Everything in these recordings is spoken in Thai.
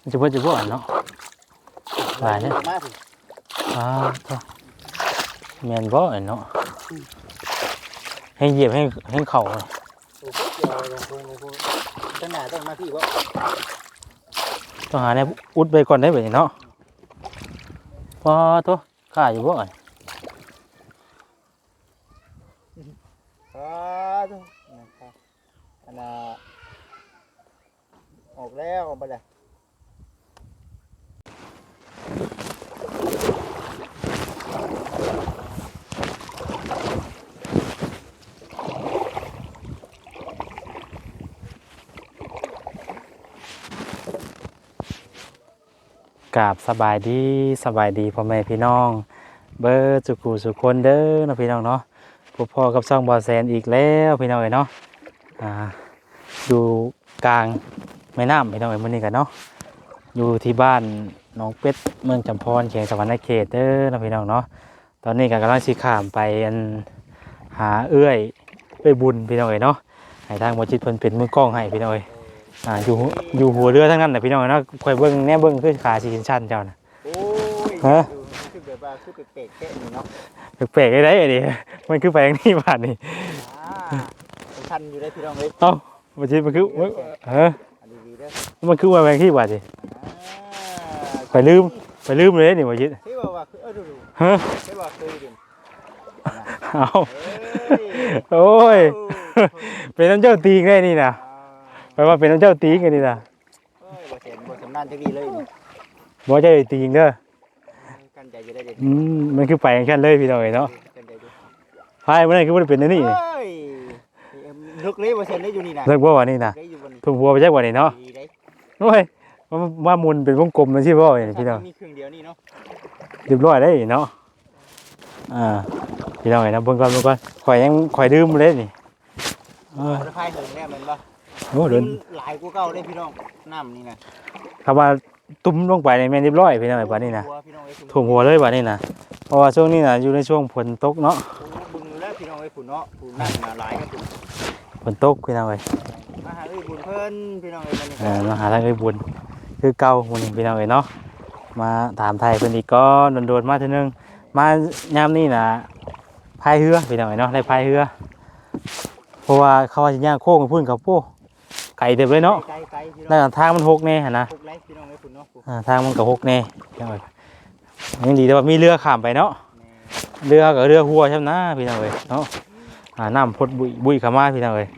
มันจะเพิ่นจะบ่อนเนาะหลายเนี่ยมาสิอ่าก็แม่นบ่อนเนาะให้เหยียบให้ให้เข่าเลยโอ้โหเกี่ยวลงทุนลงทุนตั้งหน้าต้องมาพี่บ่ต้องหาเนี่ยอุดไปก่อนได้แบบนี้เนาะพอตัวข้าอยู่บ่อน อ่าดูนะครับอันน่ะออกแล้วออกไปเลย กราบสบายดีสบายดีพ่อแม่พี่น้อง เบอร์จุกูสุคนเด้อนะพี่น้องเนาะพบพ่อกับช่องบอแซนอีกแล้วพี่น้องเอ้ยเนาะอ่าอยู่กลางแม่น้ำพี่น้องเอ้ยมื้อนี้กันเนาะอยู่ที่บ้านน้องเป็ดเมืองจำพรเขตสวรรณเขตเด้อนะพี่น้องเนาะตอนนี้ก็กำลังสิข้ามไปอันหาเอื้อยเอื้อยบุญพี่น้องเอ้ยเนาะให้ทางบ่จิตเพิ่นเป็นมือกล้องให้พี่น้องเอ้ย อ่าอยู่อยู่หัวเรือทั้งนั้นน่ะพี่น้องเอ้ยเนาะค่อยเบิ่งแน่เบิ่งคือขาสิเห็นชันเจ้าน่ะ โอ้ยฮะดูคือแบบว่าคือเป๊กๆแค่นี้เนาะแปลกๆได้ไอ้ดิมันคือไปอย่างนี้บาดนี่อ่าเป็นทันอยู่ได้พี่น้องเลยเอ้ามันคือมันคือมันเอออันนี้ดีเด้อมันคือว่าแปลงที่บาดนี่ อ่าไปลืม ไปลืมเลยนี่ว่าจิตที่ว่าว่าคือเออดูดูฮะที่ว่าคือดิเอาเอ้ยโอ้ย เป็นน้ำเจ้าตีงได้นี่นะ อ่าแปลว่าเป็นน้ำเจ้าตีงกันนี่นะเอ้ยบ่เห็นบ่สำนานจักดีเลยนี่บ่เจ้าตีงเด้อกันใจจะได้เด็ดอืมมันคือไปอย่างนั้นเลยพี่น้องเอ้ยเนาะกันใจดูพายมันนั่นคือบ่ได้เป็นอันนี่เอ้ยนึกเลยบ่เห็นได้อยู่นี่นะเลิกบ่ว่านี่นะได้อยู่บนนี้ทุ่มหัวไปจักว่านี่เนาะดีได้โอ้ยมันว่ามุนเป็นวงกลมมันสิบ่นี่พี่น้อง มีเครื่องเดียวนี่เนาะเรียบร้อยได้เนาะ อ่า พี่น้องเห็นนะเบิ่งก่อนเบิ่งก่อนข่อยยังข่อยดื่มเลยนี่เอ้ย บ่ได้พายถึงแน่แมันบ่ โอ้เดินหลายกว่าเก่าได้พี่น้องน้ำนี่นะคำว่าตุ้มลงไปในแม่นเรียบร้อยพี่น้องไอ้บัดนี้นะหัวพี่น้องไอ้ยท่วมหัวเลยบัดนี้นะเพราะว่าช่วงนี้นะอยู่ในช่วงฝนตกเนาะโอ้บึงแล้วพี่น้องไอ้ยฝุ่นเนาะฝุ่นนั่งมาหลายกันฝุ่นฝนตกพี่น้องเอ้ยมาหาเอ้ยบุญเพิ่นพี่น้องไอ้ยมันนี่เออมาหาทางเอ้ยบุญคือเก่ามื้อนี้พี่น้องเอ้ยเนาะมาถามไทยเพิ่นอีกก่อนโดนๆมาเทื่อนึงมายามนี้น่ะพายเรือพี่น้องเอ้ยเนาะได้พายเรือเพราะว่าเขาว่าสิย่างโค้งกับพุ่นกับโป้ ไก่เต็มเลยเนาะไกลไกลๆพี่น้แล้อวงก็ทางมันหกแน่หั่นนะพวกไรพี่น้องไอ้ยฝุ่นเนาะฝุ่นอ่าทางมันก็หกแน่จังหวะยังดีแต่ว่ามีเรือข้ามไปเนาะแม่เรือกับเรือหัวใช่ไหมนะพี่น้องเอ้ยเนาะอ่าน้ำพดบุยบุยเข้ามาพี่น้องเอ้ย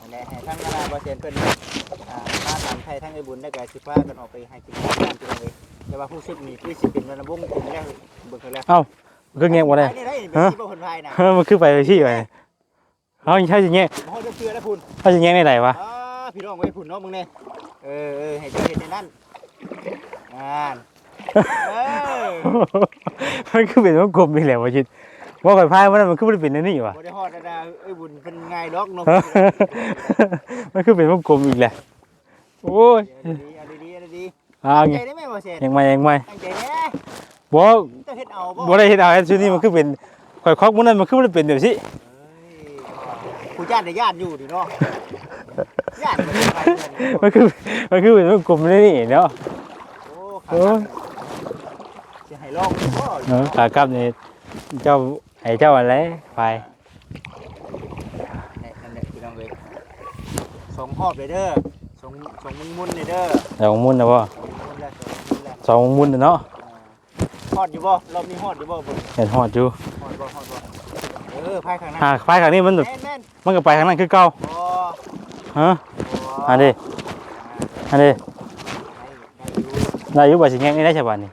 นั่นแหละให้ทั้งคณะบ่เซียนเพิ่นอ่ามาตามไทยทั้งไอ้บุญได้ก็สิพากันออกไปให้กินข้าวกันพี่น้องเอ้ยแต่ว่าผู้ซึกนี่คือสิเป็นระบงกลุ่มแล้วเบิ่งเขาแล้วมันคือแงะบ่ได้ได้ได้เป็นที่บ่คนไทยนะเฮ้ยมันคือไปที่ไป เขาใช่สิแงะบ่เฮาจะเชื่อแล้วพุ่นเขาสิแงะในไหนวะอ่าพี่น้องไว้พุ่นเนาะมึงเนี่ยเออเออให้เจ้าเห็นในนั้นอ่านเออมันคือเป็นวงกลมอีกแล้ววะจิตว่าข่อยพายมันมันคือบ่ได้เป็นอันนี้วะบ่ได้ฮอดนะเอ้ยบุญเป็นไงล็อกเนาะมันคือเป็นวงกลมอีกแหละโอ้ยเอาดีๆเอาดีๆอ่าเอาไงใจได้ไหมบ่เสร็จยังไม่ยังไม่ตั้งใจแน่บ่เจ้าเฮ็ดเอาบ่บ่ได้เฮ็ดเอาไอ้ชุดนี้มันคือเป็นข่อยคอกมันนั้นมันคือบ่ได้เป็นแบบนี้เอ้ยผู้ ญาติได้ญาติอยู่ดิเนาะญาติบ่ได้ไปเงินมันคือมันคือเป็นวงกลมนี่เนาะโอ้ขาดจะให้ลองบ่เออขากลับนี่เจ้าไอ้เจ้าอะไรไปนี่นั่นแหละพี่น้องเอ้ยส่งฮอบเลยเด้อส่งส่งมุนๆเลยเด้อสองมุนนะบ่มุนแล้วส่งมุนแล้วสองมุนน่ะเนาะฮอดอยู่บ่รอบนี้ฮอดอยู่บ่บุญเห็นหอดอยู่ฮอดบ่ฮอดบ่ เออพายข้างหน้าหากไปข้างนี้มันแบบแม่นแม่นมันก็ไปข้างนั้นคือเก่าบ่ฮะบ่อันนี้อันนี้ได้ได้อยู่ได้อยู่บ่สิแงงนี่ได้ใช่ป่ะนี่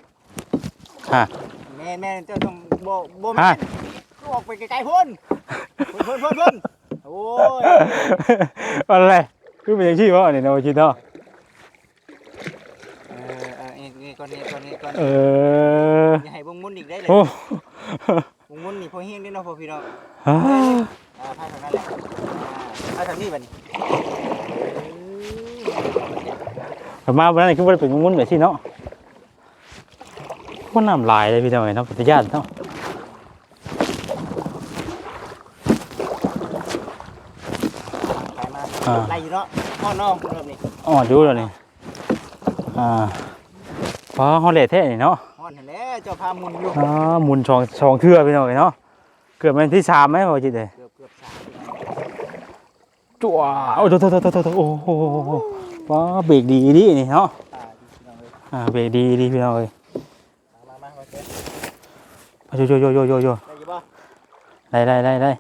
ฮะ แม่แม่เจ้าต้องบ่บ่ฮะแม่นก็ออกไปไกลๆพุ่นพุ่นพุ่นพุ่นพุ่นโอ้ยอะไรคือเป็นอย่างที่ว่านี่เนาะจิเนาะเออเออนี่นี่ก่อนนี่ก่อนนี่ก่อนเอออย่าให้วงมุนอีกได้เลยโอ้ วงมุนนี่พอเฮียงได้เนาะพ่อพี่น้องฮ่าอ่าพายทางนั้นแหละอ่าพายทางนี้บัดนี้แต่มาวันนั้นคือบ่ได้เป็นมุนแบบที่เนาะคนน้ำลายเลยพี่น้องเนาะปฏิญาณเนาะอ่าไรอยู่เนาะพ่อน้องเริ่มนี่อ๋อดูแล้วนี่อ่าพอฮอลเลตแท้นี่เนาะฮอน เห็นแล้วเจ้าพามุนอยู่ อ๋อหมุนช่องช่องเทื่อพี่น้องเนาะเกือบเป็นที่สามไหมพอจิตเลยเกือบเกือบสามจั่วโอ้โถโถโถโถโถโอ้โหว้าเบรกดีดีนี่เนาะตาดีพี่น้องเลยอ่าเบรกดีดีพี่น้องเอ้ยมามามาโอเคโยโยโยโยโยโยได้อยินป่ะได้ได้ได้ได้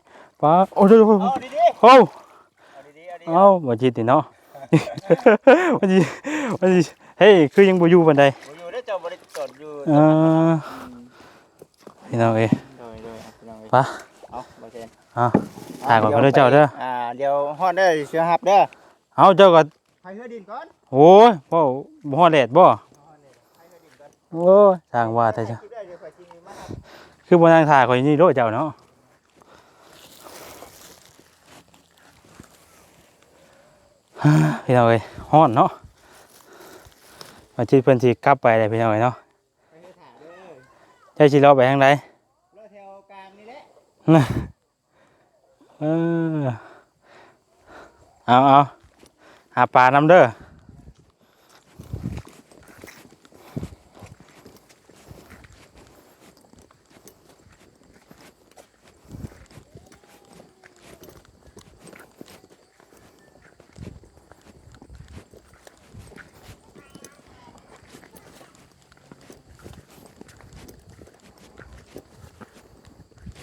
ป้าโอ้โหโอ้โหเอาดีดีโอ้ๆเอาดีดีๆเอาดีๆเอ้าบ่จิตนี่เนาะ มันสิมันสิเฮ้ยคือยังบ่อยู่ปานใดบ่อยู่ได้อ เจ้าบริจดอยู่เออพี่น้องเอ้ยโดยโดยเอาพี่น้องเลยไปเอาโอเคอะถ่ายก่อนก็ได้เจ้าเด้ออ่าเดี๋ยวฮอดเด้อเชื่อฮับเด้อเอาเจ้าก็ไปเฮือดินก่อนโอ้ยบ่บ่ฮอดแดดบ่โอ้ยทางว่าแต่จ้ะคิดได้เดี๋ยวข่อยสิมาครับคือบ่นั่งถ่ายข่อยนี่โลดเจ้าเนาะฮ่าพี่น้องเอ้ยฮ้อนเนาะ มาจิตเพิ่นสิกลับไปได้พี่น้องเอ้ยเนาะไปเฮือถ่าเด้อเจ้าสิรอไปทางใดรถแถวกลางนี่แหละเออเอาเอาหาปลาน้ำเด้อ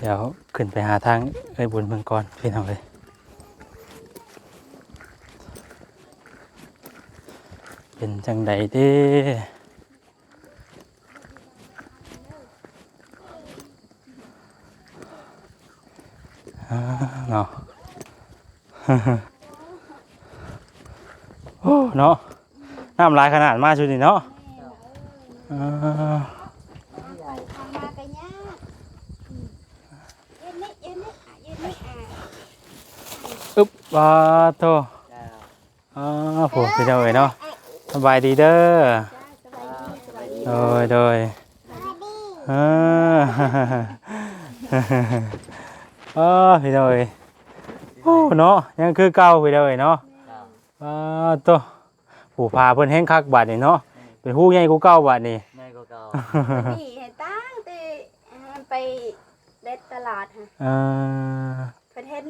ดี๋ยวขึ้นไปหาทางเอ้ยบุญเมืองก่อนพี่น้องเลยเป็นจังใดเด้เนาะโอ้เนาะน้ำลายขนาดมากชุดนี้เนาะอ่า ทำมากันยากเย็นนิดเย็นนิดอะเย็นนิดอะ อึ๊ บว้าโตจ้าอ่าผมพี่น้องเอ้ยเนาะสบายดีเด้อจ้าสบายดีสบายดีโดยโดยสบายดีอ่าอ่าพี่น้องเอ้ยโอ้เนาะยังคือเก่าพี่น้องเอ้ยเนาะจ้าอ่าโตผู้พาเพิ่นแห้งคักบาดนี่เนาะเป็นฮู้ใหญ่กูเก่าบาดนี่ง่ายกว่าเก่านี่เห็นตั้งแต่มันไปเด็ดตลาดฮะอ่าเพิ่นเห็น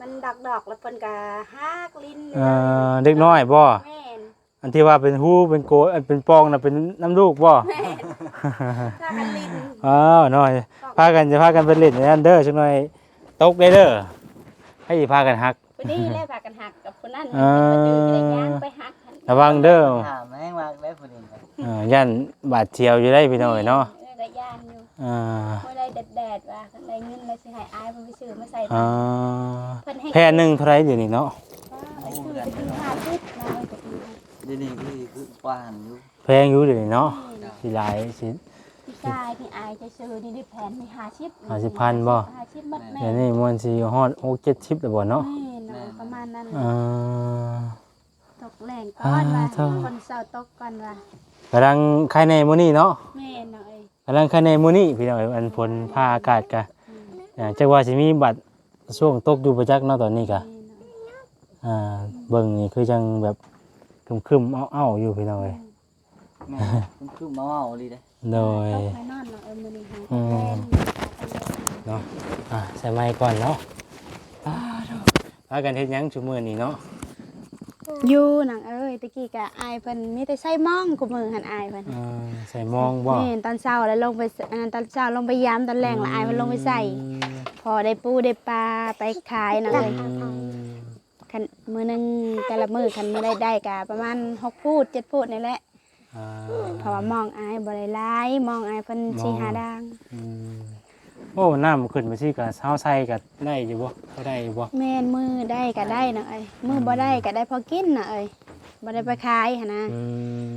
มันดอกดอกๆแล้วเพิ่นก็ฮากลิ้นเอ่อเด็กน้อยบ่แม่นอันที่ว่าเป็นฮู้เป็นโกอันเป็นปองน่ะเป็นน้ำลูกบ่ แม่นถ้ากันลิ้นอ้าวน้อยพากันจะพากันไปเล่นในนั้นเด้อจักหน่อยตกได้เด้อให้พากันฮักคนนี้แลพากันหักกับคนนั้นอ่ามันดื้อได้ย่างไปหักหันระวังเด้อถามแม่งมากได้ผู้หญิงเอ่อย่านบาดเจียวอยู่ได้พี่น้อยเนาะออได้ย่าง อยู่อ่าเมื่อได้แดดๆว่าคันได้เงินแล้วสิให้อายเพิ่นไปซื้อมาใส่อ่าเพิ่นให้แพนหนึ่งเท่าไรเดี๋ยวนี้เนาะไอ้ซื้อไปกินข้าวทิพย์มาเลยก็ดีนะเดี๋ยวนี้คือคือป้านอยู่แพงอยู่เดี๋ยวนี้เนาะนี่สิหลายสิ พี่ชายที่อายจะซื้อนี่ได้แผนมีห้าชิปห้าสิบพันบ่ห้าชิปมัดแม่เดี๋ยวนี้มวนสิฮอด6 7 0แล้วบ่เนาะแม่เนาะประมาณนั้นอ่า ตกแรงก่อนว่าอ่าเท่า คนเศร้าตกก่อนว่า กำลังใครในมื้อนี้เนาะแม่เนาะเอ้ย กำลังใครในมื้อนี้พี่น้อยอันฝนพาอากาศกะอ่าจักว่าสิมีบัตรช่วงตกอยู่ประจักษ์เนาะตอนนี้กะแม่เนาะอ่าเบิ่งนี่คือจังแบบคึมๆอ้าวๆอยู่พี่น้อยแม่มันคือมาเอาดีเด้โดยตกไปนอนเนาะเอ้ยมื้อนี้อืหามแฟนเนาะอ่าใส่ไม้ก่อนเนาะอ่าเด้อพากันเฮ็ดหยังชุมื้อนี้เนาะ อยู่หนังเอ้ยตะกี้ก็อายเพิ่นมีแต่ใส่หม่องกูมือหันอายเพิ่นอ่าใส่มองบ่แม่ตอนเช้าแล้วลงไปอ่าตอนเช้าลงไปยามตอนแรงแล้วอายมันลงไปใส่ พอได้ปูได้ปลาไปขายเนาะเอ้ยอืมคันมือหนึงแต่ละมือคันมือได้ได้กะประมาณหกพูดเจ็ดพูดนี่แหละอ่าเพราะว่ามองอายบ่ได้หลายมองอายเพิ่นสิหาดังอืม โอ้น้ำขึ้นมาสิก็เฮาใส่ก็ได้อยู่บ่ก็ได้อยู่บ่แม่นมือได้ก็ได้เนาะเอ้ยมือบ่ได้ก็ได้พอกินเนาะเอ้ยบ่ได้ไปขายหั่นนะอื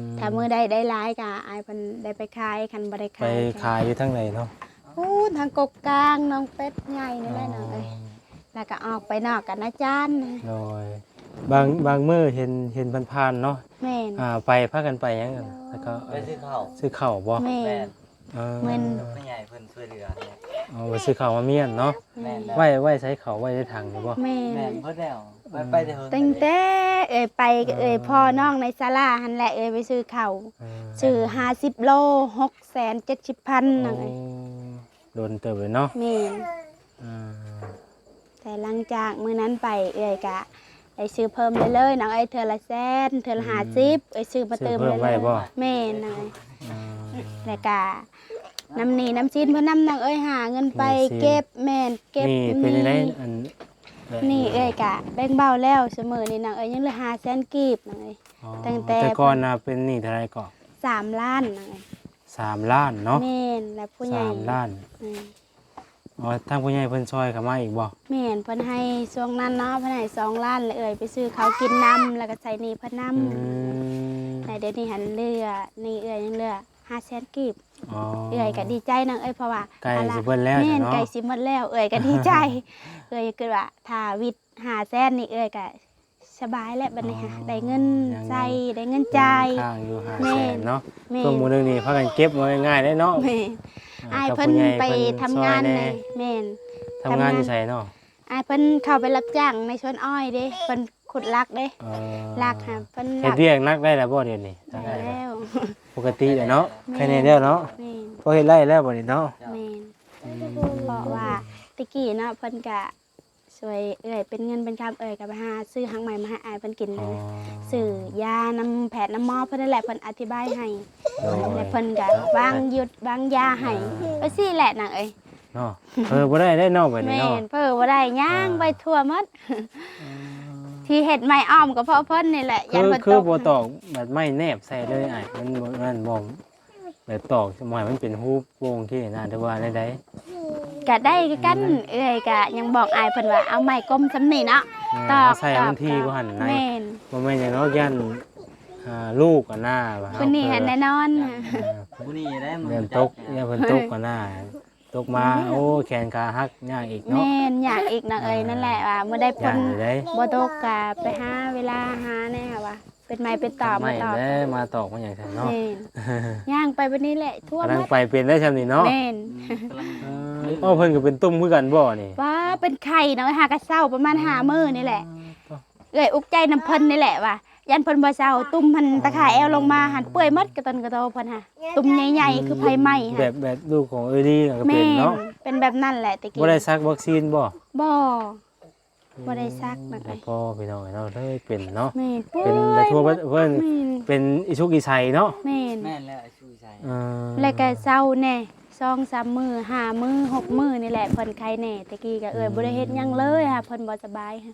มถ้ามือได้ได้หลายก็อายเพิ่นได้ไปขายคันบ่ได้ไปขายขายอยู่ทางไหนเนาะพูดทางกกกลางน้องเป็ดใหญ่นี่แหละเนาะเอ้ยแล้วก็ออกไปนอกกันอาจารย์นะโดยบางบางมื้อเห็นเห็นผ่านๆเนาะแม่นอ่าไปพากันไปหยังกันแล้วก็ไปซื้อข้าวซื้อข้าวบ่แม่แม่น เออแม่นไม่ใหญ่เพิ่นช่วยเหลือเนี่ยเอาไปซื้อข้าวมาเมียนเนาะแม่นแล้วไว้ไว้ใช้ข้าวไว้ในถังนี่บ่ แม่แม่นนเพิ่นแล้วอไปไปเถอะตั้งแต่เอ่ยไปก็เอ่ยพ่อน้องในศาลาหันแหละเอ่ยไปซื้อข้าวเออซื้อ50โล6แสน70พันนั่นโอ้เอ้ยโดนเติบเลยเนาะแม่นอ่าแต่หลังจากมื้อนั้นไปเอ่ยก็ได้ซื้อเพิ่มเลยเลยน้องเอ้ยเทื่อละแสนเทื่อละ50เอ้ยซื้อมาซื้อเติมเพิ่เลมยไว้บ่แม่นนายอ่า แล้วก็น้ำหนีน้ำจีนเพื่อนน้ำนางเอ้ยหาเงินไปน้ำจีนเก็บแม่นเก็บนี่เป็นยังไงอันแบบนี่เอ้ยกะแบ่งเบาแล้วเสมอนี่นางเอ้ยยังเหลือหาแสนกีบนางเอ้ย อ๋อตั้งแต่ แต่ก่อนน่ะเป็นหนี้เท่าไหรก่อนสามล้านนางเอ้ยสามล้านเนาะแม่นและผู้ใหญ่สามล้านอืมอ๋อทางผู้ใหญ่เพิ่นช่วยเข้ามาอีกบ่แม่นเพิ่นให้ช่วงนั้นเนาะเพิ่นให้สองล้านเลยเอ้ยไปซื้อเขาวกินน้ำแล้วก็ใส่หนี่เพิ่นน้อืมำแต่เดี๋ยวนี้หันเหลือนี่เอ้ยยังเหลือ ห้าแสนกีบอ๋อ เอ้ยก็ดีใจนางเอ้ยเพราะว่าใกล้อะสิเบิ่นแล้วแม่จ้ะนเนาะ ไก่สิหมดแล้ว เอ้ยก็ดีใจ เอ้ยคือว่าถ้าวิทย์หาแสนนี่เอ้ยก็สบายแล้วบัดนี้ค่ะได้เงินใส่ได้เงินจ่าย ข้างอยู่แม่5แสนเนาะแม่ตัวหมู่นึงนี่พากันเก็บไว้ง่ายได้เนาะแม่อ่าอายกับเพิ่นผู้ใหญ่ไปเพิ่นทำงานช่วยในแน่แม่นทำงานทำงานอยู่ไสเนาะอายเพิ่นเข้าไปรับจ้างในสวนอ้อยเด้เพิ่น ขุดลักเด้เออลักค่ะเพิ่นเฮ็ลัดกเวียกนักได้แล้วบ่เดี๋ยวนี้ทำได้ได้แล้วแล้วปกติแล้วเนาะแค่นี้แล้วเนาะแม่นพอเฮ็ดไร่แล้วบ่นี่เนาะแม่นเพราะว่าตะกี้เนาะเพิ่นก็สวยเอ้ยเป็นเงินเป็นคำเอ้ยก็ไปหาซื้อหังใหม่มาให้อายเพิ่นกินอ๋อนะซื้อยาน้ำแผดน้ำหมอเพิ่นนั่นแหละเพิ่นอธิบายให้โดยแล้วเพิ่นก็วางหยุดวางยาให้ไปซี่แหละนางเอ้ยเนาะเออบ่ได้ได้เนาะบัดนี้แม่เนาะนเพิ่นบ่ได้ย่างอ่าไปทั่วหมด ที่เฮ็ดไม้อ้อมก็เพราะเพิ่นนี่แหละยัคืนอเพิ่นคือตกบ่ตอกแบบไม่แนบใส่เลยอ้ายมันบ่นั่นบ่แบบตอกสมัยมันเป็นรูปวงที่น่าจะว่าได้ได้ก็ได้คือกันเอ้ยก็ยังบอกอายเพิ่นว่าเอาไม้กลมซำนี่เนาะตอกใส่มันทีบ่หั่นในแม่นบ่แม่นอย่างเนาะยันอ่าลูกกันหน้าว่าเพิ่นนี่หันแน่นอน อ่าผู้นี้ได้มันเรียนตกเนี่ยเพิ่นตกกันหน้า ตกมาโอ้แขนขาหักยากอีกเนาะ แม่นอยากอีกนางเอ้ยนั่นแหละว่าเมื่อได้อผยากลเลยได้บ่ตกก็ไปหาเวลาหาแน่ค่ะว่าเป็นไม้เป็นตอกไม่มาตอกได้มาตอกมาอย่างฉันเนาะแม่นย่างไปวันนี้แหละทั่วกำหลัมงดไปเป็นได้ชำนี่เนาะแม่นกำลังเอออ้อเพิ่นก็เป็นตุ้มคือกันบ่นี่ว่าเป็นไข่เนาะหากระเศร้าประมาณหามือนี่แหละเอ้ยอุกใจน้ำเพิ่นนี่แหละว่ะ ยันเพิ่นบ่เศร้าตุ่มพันตะข่ายแอวลงมาหันเปื่อยหมดกระตนกระโตเพิ่นฮะตุ่มใหญ่ๆคือไผไหม้แบฮะบแบบลูกของเอ้ยดีก็แม่เป็นนเนาะเป็นแบบนั้นแหละตะกี้บ่ได้ซักวัคซีนบ่บ่บ่ได้ซักนะแต่ไอ้พ่อพี่น้องเนาะเลยเป็นเนาะแม่นเป็นแต่ทั่วประเพิ่นแม่นเป็นอิชุกอิชัยเนาะแม่นแม่นแล้วไอ้ชูชัยเออแล้วก็เศร้าแน่สองสามมือห้ามือหกมือนี่แหละเพิ่นไข้แน่ตะกี้ก็เอ้ยบ่ได้เฮ็ดหยังเลยค่ะเพิ่นบ่สบายค่ะ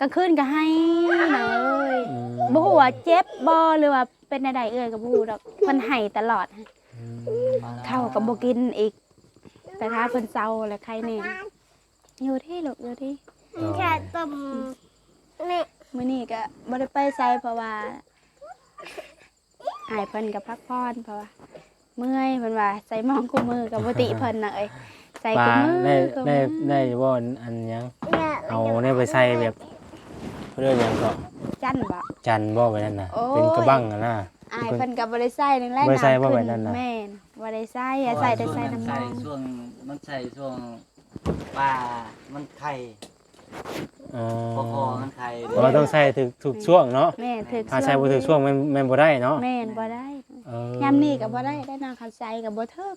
กลางคืนก็ให้นะเอ้ยอืมบ่ฮู้ว่าเจ็บบ่หรือว่าเป็นใดๆเอ้ยก็บ่ฮู้ดอกเพิ่นให้ตลอดค่ะข้าวก็บ่กินอีก แต่ถ้าเพิ่นเศร้าแล้วไข้แน่อยู่ที่ลูกอยู่ที่แค่ต้มนี่มื้อนี้ก็บ่ได้ไปไสเพราะว่าอายเพิ่นก็พักผ่อนเพราะว่า เมื่อยเพิ่นว่าใส่หมองคู่มือกับบ่ติเพิ่นน่ะเอ้ยใส่ปลาคู่มือได้คู่ได้มือได้บ่อันหยังเอาเนี่ยไปใส่แบบ เรื่องหยังก็จันบ่ จันบ่ไปนั่นน่ะโอ้ย เป็นกระบังอะนะ อายเพิ่นก็บ่ได้ใส่นึงแล้วบ่ได้ใส่บ่ำแบขึ้บนั้นน่ะ แม่นบ่ได้ใส่อย่าใส่แต่ใส่น้ำใส่มันช่วงมันใส่ช่วงปลามันไข่อ๋อพอคอมันไข่เพราะว่าต้องใส่ถึกถูกช่วงเนาะแม่นถึกถ้าใส่บ่ถูกช่วงแม่นแม่นบ่ได้เนาะแม่นบ่ได้เออยามนี้ก็บ่ได้ได้น้ำคันใส่ก็บ่ถึก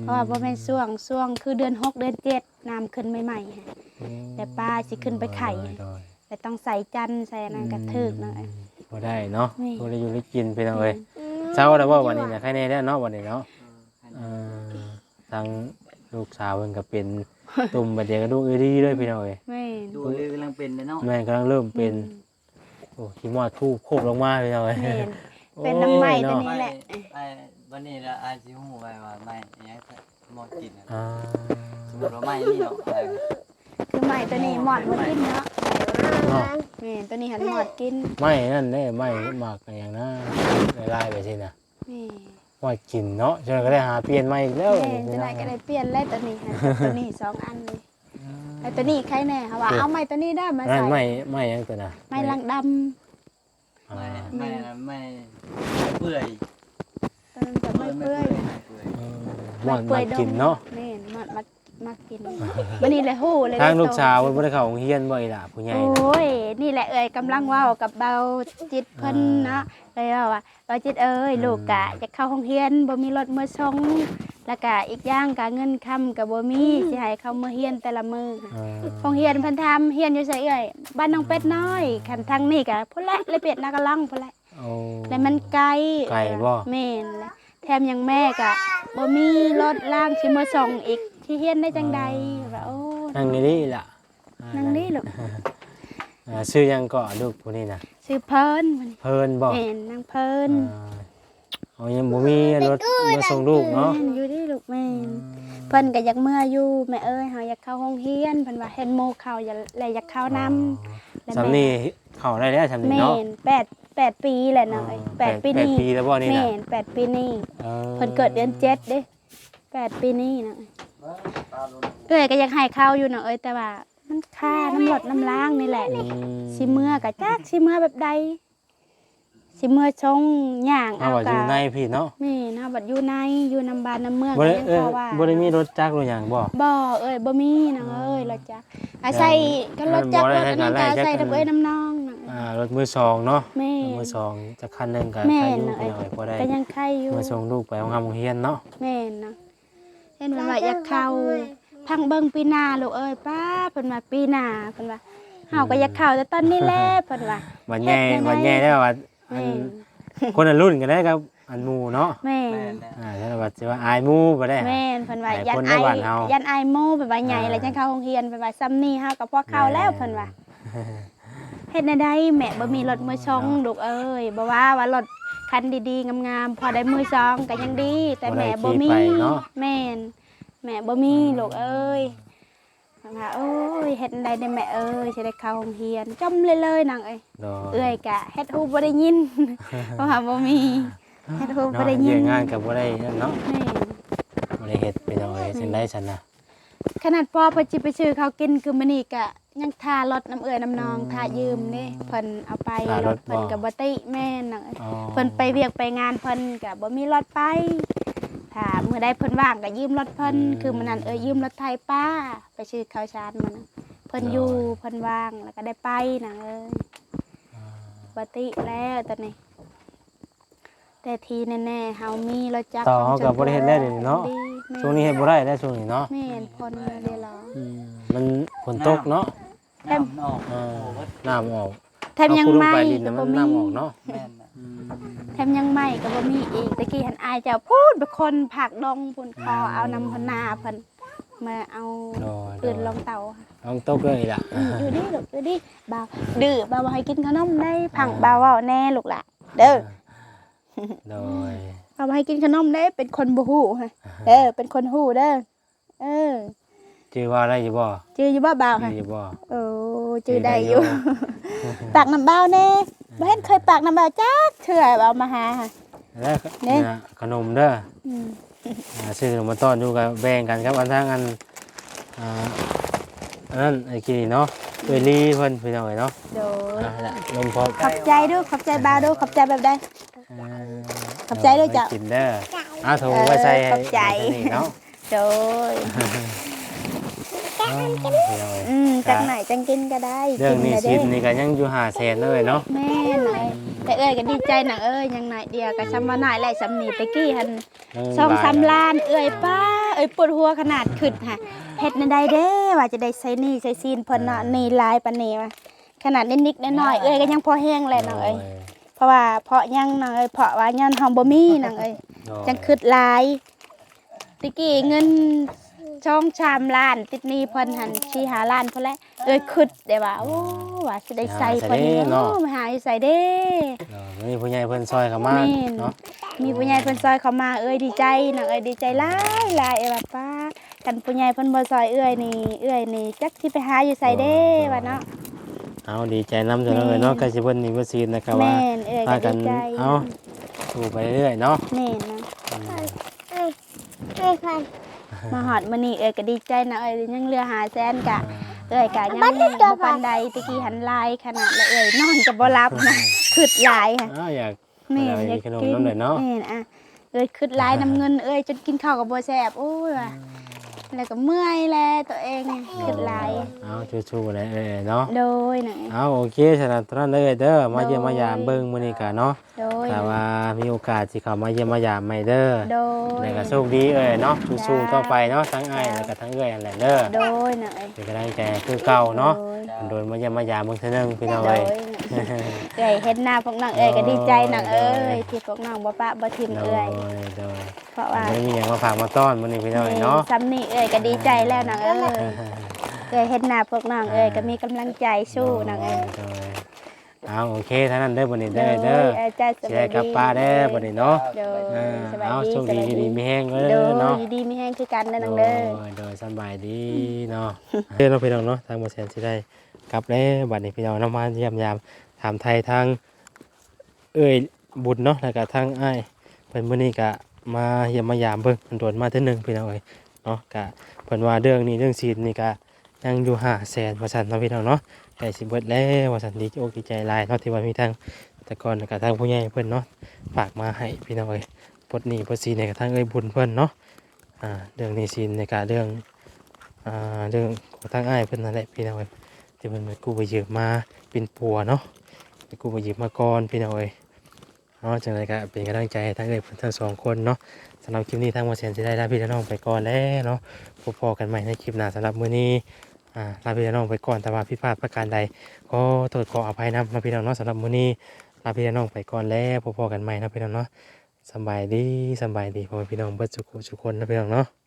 เพราะว่าบ่แม่นช่วงช่วงคือเดือนหกเดือนเจ็ดน้ำขึ้นใหม่ๆค่ะแต่ปลาสิขึ้นไปไข่ โดย แต่ต้องใส่จันทร์ใส่อันนั้นก็ถึกนะเอ้ยบ่ได้เนาะนี่บ่ได้อยู่ได้กินพี่น้องเอ้ยเช้าแล้วบ่วันนี้น่ะใครแน่แล้วเนาะวันนี้เนาะเออทางลูกสาวเพิ่นก็เป็นตุ่มบัดเดียวก็ลูกเอ้ยดีเลยพี่น้องเอ้ยแม่นดูเลยกำลังเป็นเลยเนาะแม่นกำลังเริ่มเป็นโอ้ขี้มอดทูบโคบลงมาพี่น้องเอ้ยแม่น เป็นน้ำไหม้โอ้ยตัวเนาะนี้ แหละ ไอ้วันนี้ละอาชิหูไปว่าไม่อยังหมดกินอะอ่าสมมติว่าไม่นี่เนาะอะไรคือใหม่ตัวนี้หมอดบ่กินเนาะ เนาะแม่นตัวนี้หันหมอดกินไม่นั่นเด้ไม่หมักอะไรอย่างนั้นลายๆไปสินะแม่ว่ากินเนาะจนก็ได้หาเปลี่ยนใหม่อีกแล้วแม่จะได้ก็ได้เปลี่ยนเลยตัวนี้ค่ะตัวนี้สองอันเลยไอ้ตัวนี้ใครแน่ค่ะว่าเอาไม้ตัวนี้ได้มานั่นใส่ไม่ไม่ยังตัวน่ะไม้ลังดอ่าไม่ไม่ไม่เปื่อยำตัวนั้นจะไม่เปื่อยไม่เปื่อยเออหมอนมากินเนาะ แม่นหมอดมา มากินบัดนี้เลยฮู้เลยทางลูกได้โตสาวเพิ่นบ่ได้เข้าโรงเรียนบ่อีหล่ะผู้ใหญ่โอน่ะ้ยนี่แหละเอ่ยกำลังเว่ากับเบาจิตเพิ่นเนาะเลยว่าว่าเบาจิตเอ้ยลูกกะจะเข้าห้องเรียนบ่มีรถมือส่งแล้วก็อีกอย่างกะเงินคำก็บ่มีสิให้เขามาเรียนแต่ละมื้อเออห้องเรียนเพิ่นทำเรียนอยู่ไสเอ่ยบ้านน้องเป็ดน้อยคันทางนี้ก็พุ่นแหละเลยเป็ดนากะลังพุ่นแหละโอ้ แล้วมันไกลไกลบ่แม่นแหละแถมยังแม่ก็บ่มีรถล่างสิมาส่งอีก ที่เรียนได้จังใดว่าโอ้นั่งนี่ๆล่ะอ่านั่งนี่ลูกอ่าชื่อหยังก็ลูกผู้นี้น่ะชื่อเพิ่นมันเพิ่นบ่แม่นนางเพิ่นอ่าอ๋อยังบ่มีรถมาส่งลูกเนาะแม่อยู่ดิลูกแม่นเพิ่นก็อยากเมื่ออยู่แม่เอ้ยเฮาอยากเข้าห้องเรียนเพิ่นว่าเห็นโมเข้าอย่าแล้วอยากเข้านํแล้วสำนี่เข้าได้แล้วสำนี่แม่เนาะ นแปดแปดปีแหละเนาะเอ้ยแปดปีแปดนี้ปีแล้วบ่นี่แม่น่ะนแปดปีนี้ออเพิ่นเกิดเดือนเจ็ดเด้แปดปีนี้เนาะ เอ้ยก็อยากให้เข้าอยู่เนาะเอ้ยแต่ว่ามันค่าน้ำรดน้ำล้างนี่แหละอืมสิเมื่อก็จักสิเมื่อแบบใดสิเมื่อชงย่างเอาเอาว่าอกะยู่ในพี่เนาะแม่นะบัดอยู่ในอยู่นำบ้านนำเมืองบ่ได้ก็ยังเอ้ยพอว่าบ่ได้มีรถจักรหรือหยังบ่ บ่เอ้ยบ่มีนะเอ้ยรถจักรอาศัยก็รถจักรบ่รได้ถให้อันนั้นการก็ไล่จักรอาศัยน้ำเอ้ยน้ำน้องน่ะอ่ารถมือสองเนาะแม่รถมือสองจะคันหนึงก็แม่ใครอยู่น่ะไปเอ้ยหน่อยบ่ได้ก็ยังไข่อยู่มาส่งลูกไปโรงเรียนเนาะ แม่นนะ เห็นว่าว่าอยากเข้าพังเบิ่งปีหน้าลูกเอ้ยป้าเพิ่นว่าปีหน้าเพิ่นว่าเฮาก็อยากเข้าแต่ตอนนี้แหละเพิ่นว่าวันแย่เฮ็ดจังได๋วันแย่แล้วว่าอัแม่นนคนละรุ่นกันได้กับอันหมู่เนาะแม่แม่นนแล้วอ่าถ้าว่าสิว่าอายหมู่บ่ได้แม่นเพิ่นว่าหลายยันคนไอในบ้านเฮายันไอโมแบบว่าใหญ่อ่าแล้วจังเข้าโรงเรียนแบบว่าซ้ำนี่เฮาก็พอเข้าแล้วเพิ่นว่าเฮ็ดในใดแม่บ่มีรถมือชองลูกเอ้ยบ่ว่าว่ารถ คันดีๆ งามๆ พอได้มือชองก็ยังดี แต่แม่บ่มีแม่นแม่บ่มีลูกเอ้ยว่าโอ้ยเฮ็ดในใดได้แม่เอ้ยสิได้เข้าโรงเรียนจำเลยเลยนางเอ้ยโดยเอ้ยกะเฮ็ดฮู้บ่ได้ยิน เพราะว่าบ่มี เฮ็ดฮู้บ่เนาะได้ยิเรียนนงานกับบ่ได้นั่นเนาะแม่น บ่ได้เฮ็ดไปหน่อยจังได๋ซั่นน่ะ ขนาดพ่อเพิ่นสิไปซื้อข้าวกินคือมื้อนี้ก็ยังทารถน้ำเอื้อน้ำนองทายืมเด้เพิ่นเอาไปรถเพิ่นก็บ่ติแม่นน่ะอ๋อเพิ่นไปเวียกไปงานเพิ่นก็บ่มีรถไปถ้ามื้อใดเพิ่นว่างก็ยืมรถเพิ่นคือมื้อนั้นเอ้ยยืมรถไทยป้า ไปซื้อข้าวสารมื้อนั้นเพิ่นอยู่เพิ่นว่างแล้วก็ได้ไปน่ะเอ้ยบ่ติแล้วตอนนี้ แต่ทีแน่ๆเฮามีรถจักรต่อขเฮาองก็บ่ได้เฮ็ดได้เดี๋ยวนี้เนาะดีแม่ช่วงนี้เฮ็ดบ่ได้แล้วช่วงนี้เนาะแม่นพนเด้อเหรอ อืมมันฝนตกเนาะแม่นน้ำมันออกอ่าโอ้โหน้ำออกแถมยังเอาขุดลไม่ไปดินก็น่ะบ่มันมีน้ำออกเนาะแม่นน่ะอืมแถมยังไม่ก็บ่มีอีกตะกี้หันอายเจ้าพูดเป็นคนผักดองพุ่นคอเอานำพนนาเพิ่นมาเอาโดยอื่นลงเตาลองตกเลยล่ะอืมอยู่นี่ลูกอยู่นี่บ่าวดื้อบ่าวบ่ให้กินขนมได้พังบ่าวเว้าแน่ลูกล่ะเด้อ โดยบ่าวบ่ให้กินขนมได้เป็นคนบ่ฮู้ฮะเด้อเป็นคนฮู้เด้อเออชื่อว่าอะไรอยู่บ่จื้ออยู่บ่บ่าวชื่ฮะออยู่บ่โอ้จื้อได้อยู่ปากน้ำบ่าวแน่บ่เห็นเคยปากน้ำบ่าวจักเทื่อบ่าวมาหาฮะแล้วเนี่ยเนี่ยขนมเด้ออืมอ่าซื้อขนมมาต้อนอยู่กับแบ่งกันครับอันทางอันอ่าอันนั้นไอ้กี่เนาะเวลี่เพิ่นพี่น้องเอ้ยเนาะโดยอ่าละนมพอขอบใจด้วยขอบใจบ่าวด้วยขอบใจแบบใด ขอบใจด้วยจ้ะไกินเด้อเอาถุงไว้ใส่เออขอบใจให้นี่เนาะโดยอ้าวพี่น้องเอ้ยอืมจังไหนจังกินก็ได้เรื่องนี้กิชินนน่ะเด้นี่ก็ยังอยู่หาแสนเลยเนาะแม่หน่อยแต่เอ้ยก็ดีใจหนังเอ้ยยังไหนเดียวก็ซ้ำว่าหน่อยไรซ้ำนี่ตะกี้หันสองสามล้านเอ้ยป้าเอ้ยปวดหัวขนาดขึ้นฮะเฮ็ดในใดเด้ว่าจะได้ใส่หนี่ใส่ซีนเพิ่นเนาะนี่ลายปานนี้ว่ะขนาดนิดๆน้อยๆเอ้ยก็ยังพอแห้งแหละน้องเอ้ยเพ ราะว่าเพราะยังน้องเอ้ยเพราะว่าย้อนเฮาบ่มีน้องเอ้ยจังคืดหลายตะกี้เงินช่องชามล้าน ติดหนี้เพิ่นหันชีหาล้านเพิ่นแหละเอ้ยคืดได้ว่าโอ้ว่าสิได้ใส่เพิ่นเนาะมาหาอยู่ใส่เด้เนาะมีผู้ใหญ่เพิ่นซอยเข้ามาแม่นเนาะมีผู้ใหญ่เพิ่นซอยเข้ามาเอ้ยดีใจนังเอ้ยดีใจหลายหลายเอ้ยว่าป้ากันผู้ใหญ่เพิ่นบ่ซอยเอ้ยนี่เอ้ยนี่จักสิไปหาอยู่ใส่เด้ว่าเนาะ เอาดีใจนำจังเลยเนาะก็สิเพิ่นนี่บ่ซีนนะครับว่าแม่นเอ้ยพาก็กัดีนใจเอาสู้ไปเรื่อยๆเนาะแม่นนะมาหอดมื้อนี้เอ้ยก็ดีใจนะเอ้ยยังเหลือหาแสนกะเอ้ยกะยังบ่ปานใดตะกี้หันลายขนาดแล้วเอ้ยนอนก็บ่หลับนะคืดหลายค่ะ อ้าวอยาก แม่นอะไรอยากขนมกินน้ำหน่อยเนาะ แม่นอะเอ้ยคืดหลายน้ำเงินเอ้ยจนกินข้าวก็บ่แซ่บโอ้ยว่ะ แล้วก็เมื่อยแลตัวเองขึ้นหลายเอาชูๆเลยเอ้ยเนาะ โดยหน่อยเอาโอเคฉะนั้นตอนนั้นเลยเด้อมาเยี่ยมมายามเบิ่งมื้อนี้กะเนาะโดยถ้าว่ามีโอกาสสิเข้ามาเยี่ยมมายามใหม่เด้อโดยแล้วก็โชคดีเอ้ยเนาะสู้ๆต่อไปเนาะทั้งอ้ายแล้วก็ทั้งเอ้ยนั่นแหละเด้อโดยหน่อยเป็นกำลังใจคือเก่าเนาะโดยโดนมาเยี่ยมมายามเบิ่งเทื่อนึงพี่น้องโดเอ้ยยเอ้ยเห็นหน้าพวกน้องเอ้ยก็ดีใจน้องเอ้ยที่พวกน้องบ่ปะบ่ทิมโดเอ้ยยโดยเพราะว่าไม่มีหยังมาฝากมาต้อนมื้อนี้พี่น้องเอ้ยเนาะซ้ำนี่เอ้ยก็ดีใจแล้วน้องเอ้ยเอ้ยเห็นหน้าพวกน้องเอ้ยก็มีกำลังใจสู้น้องเอ้ยโดยเอาโอเคเท่านั้นเด้อบัดนี้เด้อเด้อโยจ้าสสิวัได้สกลับดีป้าเด้อบัดนี้เนาะโดยอ่าสวัสเอาดีโชคดีสวัสดีๆมีแห้งเด้โดอยเนาะอยู่ดีมีแห้งคือกันเด้อน้องโดเด้ยอโดยสำบายดีเนาะเด้อเนาะพี่น้องเนาะทางบ่แสนสิได้กลับแล้วบัดนี้พี่น้องเนาะมาเยี่ยมยามถามไทยทางเอ้ยบุญเนาะแล้วก็ทางอ้ายเพิ่นมื้อนี้ก็ มาเยี่ยมมายามเบิ่งเพิ่นโดนมาเทื่อหนึงพี่น้องเอ้ยเนาะก็เพิ่นว่าเรื่องนี้เรื่องศีลนี่ก็ยังอยู่500,000ว่าซั่นเนาะพี่น้องเนาะใกล้สิเบิดแล้วว่าซั่นดีอกดีใจหลายเนาะที่ว่ามีทางแต่ก่อนก็ทางผู้ใหญ่เพิ่นเนาะฝากมาให้พี่น้องเอ้ยปดหนี้ปดสินในกะทั่งเอ้ยบุญเพิ่นเนาะอ่าเรื่องนี้สินในการเรื่องอ่าเรื่องของทางอ้ายเพิ่นนั่นแหละพี่น้องเอ้ยที่มันไปกู้ไปยืมมาเป็นปัวเนาะไปกู้ไปยืมมาก่อนพี่น้องเอ้ย เนาะจังไรก็เป็นกำลังใจให้ทั้งเอ้ยเพิ่นทั้งสองคนเนาะสำหรับคลิปนี้ทางวาเซนจะได้ลาพี่น้องไปก่อนแล้วเนาะพบพอกันใหม่ในคลิปหน้าสำหรับมื้อนี้อ่าลาพี่น้องไปก่อนแต่ว่าพิพาทประการใดก็โทษขออภัยนำนะพี่น้องเนาะสำหรับมื้อนี้ลาพี่น้องไปก่อนแล้วพบพอกันใหม่นะพี่น้องเนาะสบายดีสบายดีพ่อพี่น้องเบิดสุขสุขคนนะพี่น้องเนาะ